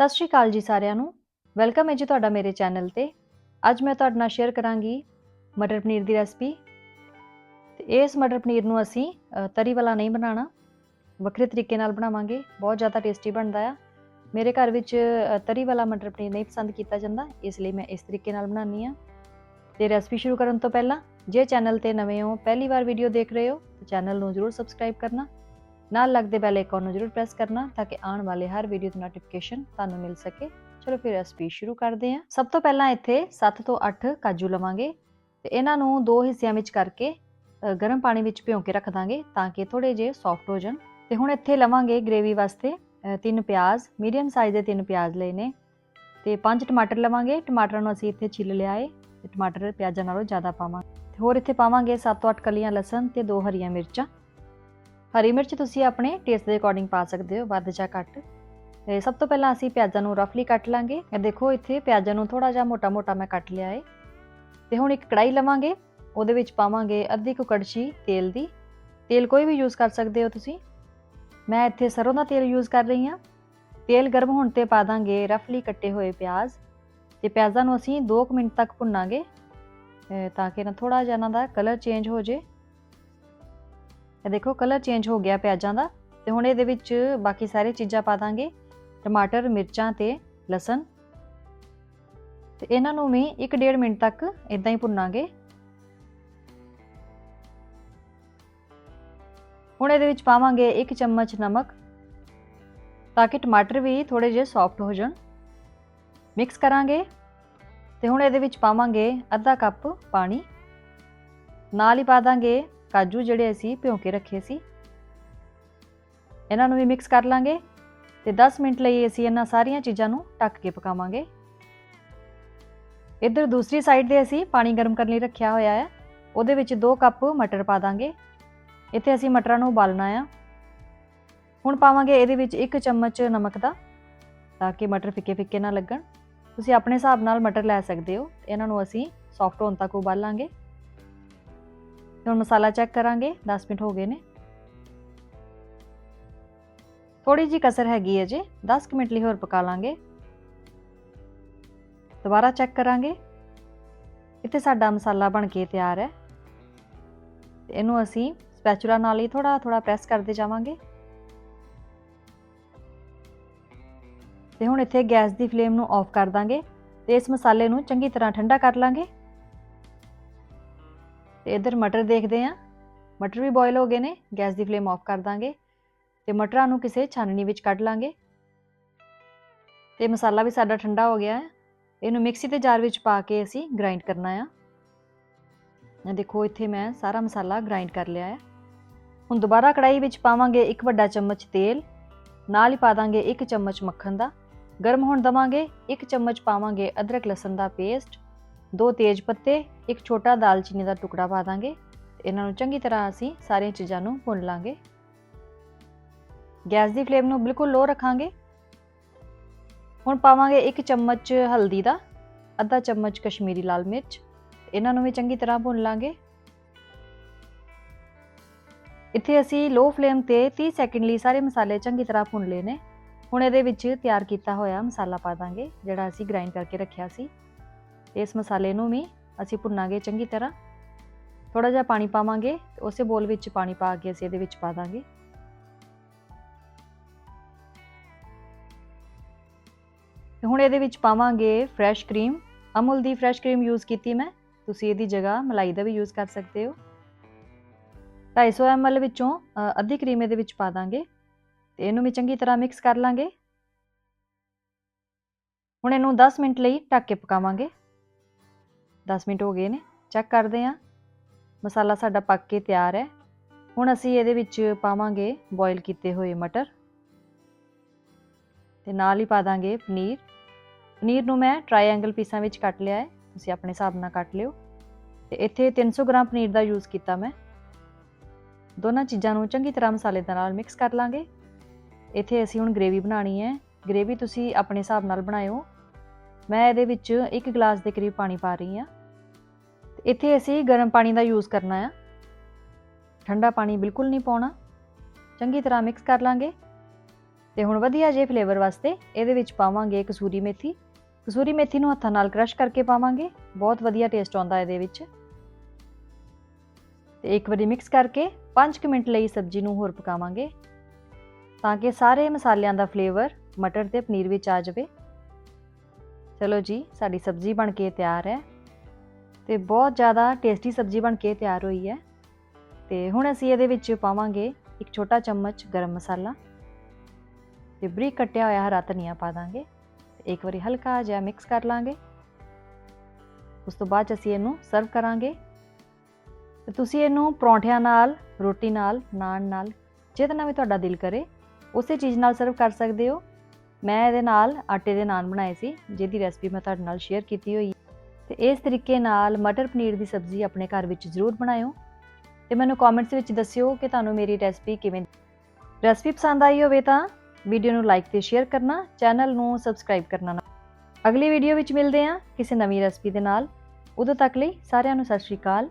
ਸਤਿ ਸ਼੍ਰੀ ਅਕਾਲ ਜੀ ਸਾਰਿਆਂ ਨੂੰ। ਵੈਲਕਮ ਹੈ ਜੀ ਤੁਹਾਡਾ ਮੇਰੇ ਚੈਨਲ ਤੇ। ਅੱਜ ਮੈਂ ਤੁਹਾਡੇ ਨਾਲ ਸ਼ੇਅਰ ਕਰਾਂਗੀ ਮਟਰ ਪਨੀਰ ਦੀ ਰੈਸਪੀ ਤੇ ਇਸ ਮਟਰ ਪਨੀਰ ਨੂੰ ਅਸੀਂ ਤਰੀ ਵਾਲਾ ਨਹੀਂ ਬਣਾਉਣਾ। ਵੱਖਰੇ ਤਰੀਕੇ ਨਾਲ ਬਣਾਵਾਂਗੇ। ਬਹੁਤ ਜ਼ਿਆਦਾ ਟੇਸਟੀ ਬਣਦਾ ਆ। ਮੇਰੇ ਘਰ ਵਿੱਚ ਤਰੀ ਵਾਲਾ ਮਟਰ ਪਨੀਰ ਨਹੀਂ ਪਸੰਦ ਕੀਤਾ ਜਾਂਦਾ। ਇਸ ਲਈ ਮੈਂ ਇਸ ਤਰੀਕੇ ਨਾਲ ਬਣਾਉਂਦੀ ਆ ਤੇ ਰੈਸਪੀ ਸ਼ੁਰੂ ਕਰਨ ਤੋਂ ਪਹਿਲਾਂ, ਜੇ ਚੈਨਲ ਤੇ ਨਵੇਂ ਹੋ, ਪਹਿਲੀ ਵਾਰ ਵੀਡੀਓ ਦੇਖ ਰਹੇ ਹੋ, ਤਾਂ ਚੈਨਲ ਨੂੰ ਜ਼ਰੂਰ ਸਬਸਕ੍ਰਾਈਬ ਕਰਨਾ। ਨਾਲ ਲੱਗਦੇ ਬੈਲ ਆਈਕਨ ਨੂੰ ਜ਼ਰੂਰ ਪ੍ਰੈਸ ਕਰਨਾ ਤਾਂ ਕਿ ਆਉਣ ਵਾਲੇ ਹਰ ਵੀਡੀਓ ਦੀ ਨੋਟੀਫਿਕੇਸ਼ਨ ਤੁਹਾਨੂੰ ਮਿਲ ਸਕੇ। ਚਲੋ ਫਿਰ ਰੈਸਪੀ ਸ਼ੁਰੂ ਕਰਦੇ ਹਾਂ। ਸਭ ਤੋਂ ਪਹਿਲਾਂ ਇੱਥੇ 7 ਤੋਂ 8 ਕਾਜੂ ਲਵਾਂਗੇ ਤੇ ਇਹਨਾਂ ਨੂੰ ਦੋ ਹਿੱਸਿਆਂ ਵਿੱਚ ਕਰਕੇ ਗਰਮ ਪਾਣੀ ਵਿੱਚ ਭਿਓ ਕੇ ਰੱਖ ਦਾਂਗੇ ਤਾਂ ਕਿ ਥੋੜੇ ਜਿਹੇ ਸੌਫਟ ਹੋ ਜਾਣ। ਤੇ ਹੁਣ ਇੱਥੇ ਲਵਾਂਗੇ ਗ੍ਰੇਵੀ ਵਾਸਤੇ ਤਿੰਨ ਪਿਆਜ਼ ਮੀਡੀਅਮ ਸਾਈਜ਼ ਦੇ ਤਿੰਨ ਪਿਆਜ਼ ਲਏ ਨੇ। ਤੇ ਪੰਜ ਟਮਾਟਰ ਲਵਾਂਗੇ। ਟਮਾਟਰਾਂ ਨੂੰ ਅਸੀਂ ਇੱਥੇ ਛਿੱਲ ਲਿਆ ਏ ਟਮਾਟਰ ਪਿਆਜ਼ਾਂ ਨਾਲੋਂ ਜ਼ਿਆਦਾ ਪਾਵਾਂਗੇ। ਤੇ ਹੋਰ ਇੱਥੇ ਪਾਵਾਂਗੇ 7 ਤੋਂ 8 ਕਲੀਆਂ ਲਸਣ ਤੇ ਦੋ ਹਰੀਆਂ ਮਿਰਚਾਂ। ਹਰੀ ਮਿਰਚ ਤੁਸੀਂ ਆਪਣੇ ਟੇਸਟ ਦੇ ਅਕੋਰਡਿੰਗ ਪਾ ਸਕਦੇ ਹੋ, ਵੱਧ ਜਾਂ ਘੱਟ। ਤੇ ਸਭ ਤੋਂ ਪਹਿਲਾਂ ਅਸੀਂ ਪਿਆਜ਼ਾਂ ਨੂੰ ਰਫਲੀ ਕੱਟ ਲਾਂਗੇ। ਇਹ ਦੇਖੋ, ਇੱਥੇ ਪਿਆਜ਼ਾਂ ਨੂੰ ਥੋੜਾ ਜਿਹਾ ਮੋਟਾ-ਮੋਟਾ ਮੈਂ ਕੱਟ ਲਿਆ ਏ। ਤੇ ਹੁਣ ਇੱਕ ਕੜਾਈ ਲਵਾਂਗੇ। ਉਹਦੇ ਵਿੱਚ ਪਾਵਾਂਗੇ ਅੱਧੀ ਕੁ ਕੜਛੀ ਤੇਲ ਦੀ। ਤੇਲ ਕੋਈ ਵੀ ਯੂਜ਼ ਕਰ ਸਕਦੇ ਹੋ ਤੁਸੀਂ। ਮੈਂ ਇੱਥੇ ਸਰੋਂ ਦਾ ਤੇਲ ਯੂਜ਼ ਕਰ ਰਹੀ ਹਾਂ। ਤੇਲ ਗਰਮ ਹੋਣ ਤੇ ਪਾ ਦਾਂਗੇ ਰਫਲੀ ਕੱਟੇ ਹੋਏ ਪਿਆਜ਼। ਤੇ ਪਿਆਜ਼ਾਂ ਨੂੰ ਅਸੀਂ 2 ਮਿੰਟ ਤੱਕ ਭੁੰਨਾਂਗੇ। ਤਾਂ ਕਿ ਨਾ ਥੋੜਾ ਜਿਹਾ ਇਹਨਾਂ ਦਾ ਕਲਰ ਚੇਂਜ ਹੋ ਜੇ। ਇਹ ਦੇਖੋ ਕਲਰ ਚੇਂਜ ਹੋ ਗਿਆ ਪਿਆਜ਼ਾਂ ਦਾ ਤੇ ਹੁਣ ਇਹਦੇ ਵਿੱਚ ਬਾਕੀ ਸਾਰੇ ਚੀਜ਼ਾਂ ਪਾ ਦਾਂਗੇ। ਟਮਾਟਰ, ਮਿਰਚਾਂ ਤੇ ਲਸਣ। ਤੇ ਇਹਨਾਂ ਨੂੰ ਵੀ 1.5 ਮਿੰਟ ਤੱਕ ਇਦਾਂ ਹੀ ਭੁੰਨਾਂਗੇ। ਹੁਣ ਇਹਦੇ ਵਿੱਚ ਪਾਵਾਂਗੇ 1 ਚਮਚ ਨਮਕ ਤਾਂ ਕਿ ਟਮਾਟਰ ਵੀ ਥੋੜੇ ਜਿਹੇ ਸੌਫਟ ਹੋ ਜਾਣ। ਮਿਕਸ ਕਰਾਂਗੇ ਤੇ ਹੁਣ ਇਹਦੇ ਵਿੱਚ ਪਾਵਾਂਗੇ ਅੱਧਾ ਕੱਪ ਪਾਣੀ। ਨਾਲ ਹੀ ਪਾ ਦਾਂਗੇ ਕਾਜੂ ਜਿਹੜੇ ਅਸੀਂ ਭਿਉਂ ਕੇ ਰੱਖੇ ਸੀ, ਇਹਨਾਂ ਨੂੰ ਵੀ ਮਿਕਸ ਕਰ ਲਾਂਗੇ ਤੇ 10 ਮਿੰਟ ਲਈ ਅਸੀਂ ਇਹਨਾਂ ਸਾਰੀਆਂ ਚੀਜ਼ਾਂ ਨੂੰ ਢੱਕ ਕੇ ਪਕਾਵਾਂਗੇ। ਇੱਧਰ ਦੂਸਰੀ ਸਾਈਡ ਤੇ ਅਸੀਂ ਪਾਣੀ ਗਰਮ ਕਰਨ ਲਈ ਰੱਖਿਆ ਹੋਇਆ ਹੈ, ਉਹਦੇ ਵਿੱਚ 2 ਕੱਪ ਮਟਰ ਪਾ ਦਾਂਗੇ। ਇੱਥੇ ਅਸੀਂ ਮਟਰਾਂ ਨੂੰ ਉਬਾਲਣਾ ਆ। ਹੁਣ ਪਾਵਾਂਗੇ ਇਹਦੇ ਵਿੱਚ 1 ਚਮਚ ਨਮਕ ਦਾ, ਤਾਂ ਕਿ ਮਟਰ ਫਿੱਕੇ ਫਿੱਕੇ ਨਾ ਲੱਗਣ। ਤੁਸੀਂ ਆਪਣੇ ਹਿਸਾਬ ਨਾਲ ਮਟਰ ਲੈ ਸਕਦੇ ਹੋ, ਇਹਨਾਂ ਨੂੰ ਅਸੀਂ ਸੌਫਟ ਹੋਣ ਤੱਕ ਉਬਾਲਾਂਗੇ। ਹੁਣ ਮਸਾਲਾ ਚੈੱਕ ਕਰਾਂਗੇ 10 ਮਿੰਟ ਹੋ ਗਏ ਨੇ। ਥੋੜੀ ਜੀ ਕਸਰ ਹੈਗੀ ਹੈ ਜੀ 10 ਕੁ ਮਿੰਟ ਲਈ ਹੋਰ ਪਕਾ ਲਾਂਗੇ। ਦੁਬਾਰਾ ਚੈੱਕ ਕਰਾਂਗੇ। ਇੱਥੇ ਸਾਡਾ ਮਸਾਲਾ ਬਣ ਕੇ ਤਿਆਰ ਹੈ। ਇਹਨੂੰ ਅਸੀਂ ਸਪੈਚੂਲਾ ਨਾਲ ਹੀ ਥੋੜਾ ਥੋੜਾ ਪ੍ਰੈਸ ਕਰਦੇ ਜਾਵਾਂਗੇ। ਤੇ ਹੁਣ ਇੱਥੇ ਗੈਸ ਦੀ ਫਲੇਮ ਨੂੰ ਆਫ ਕਰ ਦਾਂਗੇ ਤੇ ਇਸ ਮਸਾਲੇ ਨੂੰ ਚੰਗੀ ਤਰ੍ਹਾਂ ਠੰਡਾ ਕਰ ਲਾਂਗੇ। ਤੇ ਇਧਰ ਮਟਰ ਦੇਖਦੇ ਆਂ ਮਟਰ ਵੀ ਬੋਇਲ ਹੋ ਗਏ ਨੇ, ਗੈਸ ਦੀ ਫਲੇਮ ਆਫ ਕਰ ਦਾਂਗੇ ਤੇ ਮਟਰਾਂ ਨੂੰ ਕਿਸੇ ਛਾਨਣੀ ਵਿੱਚ ਕੱਢ ਲਾਂਗੇ। ਤੇ ਮਸਾਲਾ ਵੀ ਸਾਡਾ ਠੰਡਾ ਹੋ ਗਿਆ ਹੈ। ਇਹਨੂੰ ਮਿਕਸੀ ਦੇ ਜਾਰ ਵਿੱਚ ਪਾ ਕੇ ਅਸੀਂ ਗ੍ਰਾਈਂਡ ਕਰਨਾ ਆ। ਇਹ ਦੇਖੋ, ਇੱਥੇ ਮੈਂ ਸਾਰਾ ਮਸਾਲਾ ਗ੍ਰਾਈਂਡ ਕਰ ਲਿਆ ਹੈ। ਹੁਣ ਦੁਬਾਰਾ ਕੜਾਈ ਵਿੱਚ ਪਾਵਾਂਗੇ ਇੱਕ ਵੱਡਾ ਚਮਚ ਤੇਲ, ਨਾਲ ਹੀ ਪਾ ਦਾਂਗੇ ਇੱਕ ਚਮਚ ਮੱਖਣ ਦਾ। ਗਰਮ ਹੋਣ ਦਵਾਂਗੇ, ਇੱਕ ਚਮਚ ਪਾਵਾਂਗੇ ਅਦਰਕ ਲਸਣ ਦਾ ਪੇਸਟ ਦੋ ਤੇਜ ਪੱਤੇ, ਇੱਕ ਛੋਟਾ ਦਾਲਚੀਨੀ ਦਾ ਟੁਕੜਾ ਪਾ ਦਾਂਗੇ। ਇਹਨਾਂ ਨੂੰ ਚੰਗੀ ਤਰ੍ਹਾਂ ਅਸੀਂ ਸਾਰੀਆਂ ਚੀਜ਼ਾਂ ਨੂੰ ਭੁੰਨ ਲਾਂਗੇ। ਗੈਸ ਦੀ ਫਲੇਮ ਨੂੰ ਬਿਲਕੁਲ ਲੋ ਰੱਖਾਂਗੇ। ਹੁਣ ਪਾਵਾਂਗੇ ਇੱਕ ਚਮਚ ਹਲਦੀ ਦਾ, ਅੱਧਾ ਚਮਚ ਕਸ਼ਮੀਰੀ ਲਾਲ ਮਿਰਚ। ਇਹਨਾਂ ਨੂੰ ਵੀ ਚੰਗੀ ਤਰ੍ਹਾਂ ਭੁੰਨ ਲਾਂਗੇ। ਇੱਥੇ ਅਸੀਂ ਲੋ ਫਲੇਮ ਤੇ 30 ਸੈਕਿੰਡ ਲਈ ਸਾਰੇ ਮਸਾਲੇ ਚੰਗੀ ਤਰ੍ਹਾਂ ਭੁੰਨ ਲਏ ਨੇ। ਹੁਣ ਇਹਦੇ ਵਿੱਚ ਤਿਆਰ ਕੀਤਾ ਹੋਇਆ ਮਸਾਲਾ ਪਾ ਦਾਂਗੇ, ਜਿਹੜਾ ਅਸੀਂ ਗ੍ਰਾਈਂਡ ਕਰਕੇ ਰੱਖਿਆ ਸੀ। ਤੇ ਇਸ ਮਸਾਲੇ ਨੂੰ ਵੀ ਅਸੀਂ ਭੁੰਨਾਂਗੇ ਚੰਗੀ ਤਰ੍ਹਾਂ। ਥੋੜਾ ਜਿਹਾ ਪਾਣੀ ਪਾਵਾਂਗੇ ਉਸੇ ਬੋਲ ਵਿੱਚ ਪਾਣੀ ਪਾ ਕੇ ਅਸੀਂ ਇਹਦੇ ਵਿੱਚ ਪਾ ਦਾਂਗੇ। ਤੇ ਹੁਣ ਇਹਦੇ ਵਿੱਚ ਪਾਵਾਂਗੇ ਫਰੈਸ਼ ਕਰੀਮ ਅਮੁਲ ਦੀ ਫਰੈਸ਼ ਕਰੀਮ ਯੂਜ਼ ਕੀਤੀ ਮੈਂ। ਤੁਸੀਂ ਇਹਦੀ ਜਗ੍ਹਾ ਮਲਾਈ ਦਾ ਵੀ ਯੂਜ਼ ਕਰ ਸਕਦੇ ਹੋ। 250 ml ਵਿੱਚੋਂ ਅੱਧੀ ਕਰੀਮ ਇਹਦੇ ਵਿੱਚ ਪਾ ਦਾਂਗੇ। ਤੇ ਇਹਨੂੰ ਵੀ ਚੰਗੀ ਤਰ੍ਹਾਂ ਮਿਕਸ ਕਰ ਲਾਂਗੇ। ਹੁਣ ਇਹਨੂੰ 10 ਮਿੰਟ ਲਈ ਢੱਕ ਕੇ ਪਕਾਵਾਂਗੇ। 10 ਮਿੰਟ ਹੋ ਗਏ ਨੇ ਚੈੱਕ ਕਰਦੇ ਹਾਂ। ਮਸਾਲਾ ਸਾਡਾ ਪੱਕ ਕੇ ਤਿਆਰ ਹੈ। ਹੁਣ ਅਸੀਂ ਇਹਦੇ ਵਿੱਚ ਪਾਵਾਂਗੇ ਬੋਇਲ ਕੀਤੇ ਹੋਏ ਮਟਰ। ਤੇ ਨਾਲ ਹੀ ਪਾ ਦਾਂਗੇ ਪਨੀਰ। ਪਨੀਰ ਨੂੰ ਮੈਂ ਟ੍ਰਾਇੰਗਲ ਪੀਸਾਂ ਵਿੱਚ ਕੱਟ ਲਿਆ ਹੈ, ਤੁਸੀਂ ਆਪਣੇ ਹਿਸਾਬ ਨਾਲ ਕੱਟ ਲਿਓ। ਤੇ ਇੱਥੇ 300 ਗ੍ਰਾਮ ਪਨੀਰ ਦਾ ਯੂਜ਼ ਕੀਤਾ ਮੈਂ। ਦੋਨਾਂ ਚੀਜ਼ਾਂ ਨੂੰ ਚੰਗੀ ਤਰ੍ਹਾਂ ਮਸਾਲੇ ਦੇ ਨਾਲ ਮਿਕਸ ਕਰ ਲਾਂਗੇ। ਇੱਥੇ ਅਸੀਂ ਹੁਣ ਗ੍ਰੇਵੀ ਬਣਾਣੀ ਹੈ। ਗ੍ਰੇਵੀ ਤੁਸੀਂ ਆਪਣੇ ਹਿਸਾਬ ਨਾਲ ਬਣਾਇਓ। ਮੈਂ ਇਹਦੇ ਵਿੱਚ 1 ਗਲਾਸ ਦੇ ਕਰੀਬ ਪਾਣੀ ਪਾ ਰਹੀ ਹਾਂ। ਇੱਥੇ ਅਸੀਂ ਗਰਮ ਪਾਣੀ ਦਾ ਯੂਜ਼ ਕਰਨਾ ਆ। ਠੰਡਾ ਪਾਣੀ ਬਿਲਕੁਲ ਨਹੀਂ ਪਾਉਣਾ। ਚੰਗੀ ਤਰ੍ਹਾਂ ਮਿਕਸ ਕਰ ਲਾਂਗੇ। ਤੇ ਹੁਣ ਵਧੀਆ ਜੇ ਫਲੇਵਰ ਵਾਸਤੇ ਇਹਦੇ ਵਿੱਚ ਪਾਵਾਂਗੇ ਕਸੂਰੀ ਮੇਥੀ। ਕਸੂਰੀ ਮੇਥੀ ਨੂੰ ਹੱਥਾਂ ਨਾਲ ਕ੍ਰਸ਼ ਕਰਕੇ ਪਾਵਾਂਗੇ। ਬਹੁਤ ਵਧੀਆ ਟੇਸਟ ਆਉਂਦਾ ਇਹਦੇ ਵਿੱਚ। ਤੇ ਇੱਕ ਵਾਰੀ ਮਿਕਸ ਕਰਕੇ 5 ਮਿੰਟ ਲਈ ਸਬਜ਼ੀ ਨੂੰ ਹੋਰ ਪਕਾਵਾਂਗੇ। ਤਾਂ ਕਿ ਸਾਰੇ ਮਸਾਲਿਆਂ ਦਾ ਫਲੇਵਰ ਮਟਰ ਤੇ ਪਨੀਰ ਵਿੱਚ ਆ ਜਾਵੇ। ਚਲੋ ਜੀ, ਸਾਡੀ ਸਬਜ਼ੀ ਬਣ ਕੇ ਤਿਆਰ ਹੈ। ਤੇ ਬਹੁਤ ਜ਼ਿਆਦਾ ਟੇਸਟੀ ਸਬਜ਼ੀ ਬਣ ਕੇ ਤਿਆਰ ਹੋਈ ਹੈ। ਤੇ ਹੁਣ ਅਸੀਂ ਇਹਦੇ ਵਿੱਚ ਪਾਵਾਂਗੇ ਇੱਕ ਛੋਟਾ ਚਮਚ ਗਰਮ ਮਸਾਲਾ। ਤੇ ਬਰੀਕ ਕੱਟਿਆ ਹੋਇਆ ਹਰਾ ਧਨੀਆ ਪਾ ਦਾਂਗੇ। ਇੱਕ ਵਾਰੀ ਹਲਕਾ ਜਿਹਾ ਮਿਕਸ ਕਰ ਲਾਂਗੇ। ਉਸ ਤੋਂ ਬਾਅਦ 'ਚ ਅਸੀਂ ਇਹਨੂੰ ਸਰਵ ਕਰਾਂਗੇ। ਤੇ ਤੁਸੀਂ ਇਹਨੂੰ ਪਰੌਂਠਿਆਂ ਨਾਲ, ਰੋਟੀ ਨਾਲ, ਨਾਨ ਨਾਲ ਜਿਹਦੇ ਨਾਲ ਵੀ ਤੁਹਾਡਾ ਦਿਲ ਕਰੇ, ਉਸੇ ਚੀਜ਼ ਨਾਲ ਸਰਵ ਕਰ ਸਕਦੇ ਹੋ। ਮੈਂ ਇਹਦੇ ਨਾਲ ਆਟੇ ਦੇ ਨਾਨ ਬਣਾਏ ਸੀ, ਜਿਹਦੀ ਰੈਸਪੀ ਮੈਂ ਤੁਹਾਡੇ ਨਾਲ ਸ਼ੇਅਰ ਕੀਤੀ ਹੋਈ ਤੇ ਇਸ ਤਰੀਕੇ ਨਾਲ ਮਟਰ ਪਨੀਰ ਦੀ ਸਬਜ਼ੀ ਆਪਣੇ ਘਰ ਵਿੱਚ ਜ਼ਰੂਰ ਬਣਾਇਓ। ਤੇ ਮੈਨੂੰ ਕਮੈਂਟਸ ਵਿੱਚ ਦੱਸਿਓ ਕਿ ਤੁਹਾਨੂੰ ਮੇਰੀ ਰੈਸਪੀ ਕਿਵੇਂ ਰੈਸਪੀ ਪਸੰਦ ਆਈ ਹੋਵੇ ਤਾਂ ਵੀਡੀਓ ਨੂੰ ਲਾਈਕ ਤੇ ਸ਼ੇਅਰ ਕਰਨਾ ਚੈਨਲ ਨੂੰ ਸਬਸਕ੍ਰਾਈਬ ਕਰਨਾ ਨਾ ਅਗਲੀ ਵੀਡੀਓ ਵਿੱਚ ਮਿਲਦੇ ਹਾਂ ਕਿਸੇ ਨਵੀਂ ਰੈਸਪੀ ਦੇ ਨਾਲ। ਉਦੋਂ ਤੱਕ ਲਈ ਸਾਰਿਆਂ ਨੂੰ ਸਤਿ ਸ਼੍ਰੀ ਅਕਾਲ।